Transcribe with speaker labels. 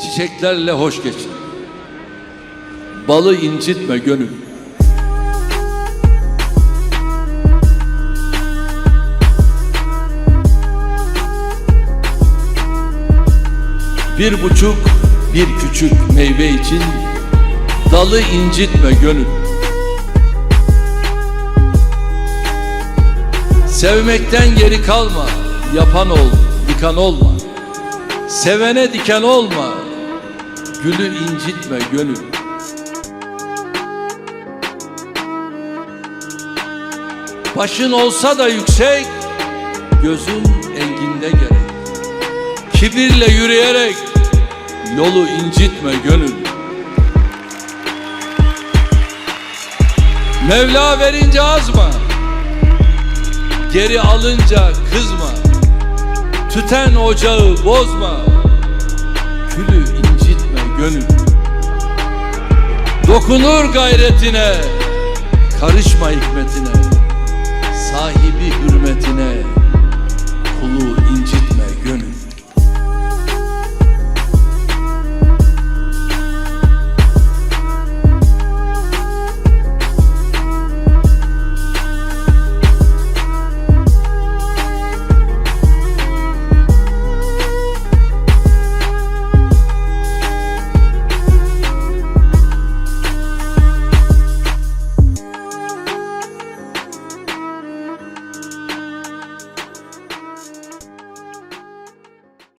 Speaker 1: çiçeklerle hoş geçin. Balı incitme gönül. Bir buçuk, bir küçük meyve için dalı incitme gönül. Sevmekten geri kalma, yapan ol, yıkan olma. Sevene diken olma, gülü incitme gönül. Başın olsa da yüksek, gözün enginde gerek. Kibirle yürüyerek yolu incitme gönül. Mevla verince azma, geri alınca kızma. Tüten ocağı bozma, külü gönül. Dokunur gayretine, karışma hikmetine.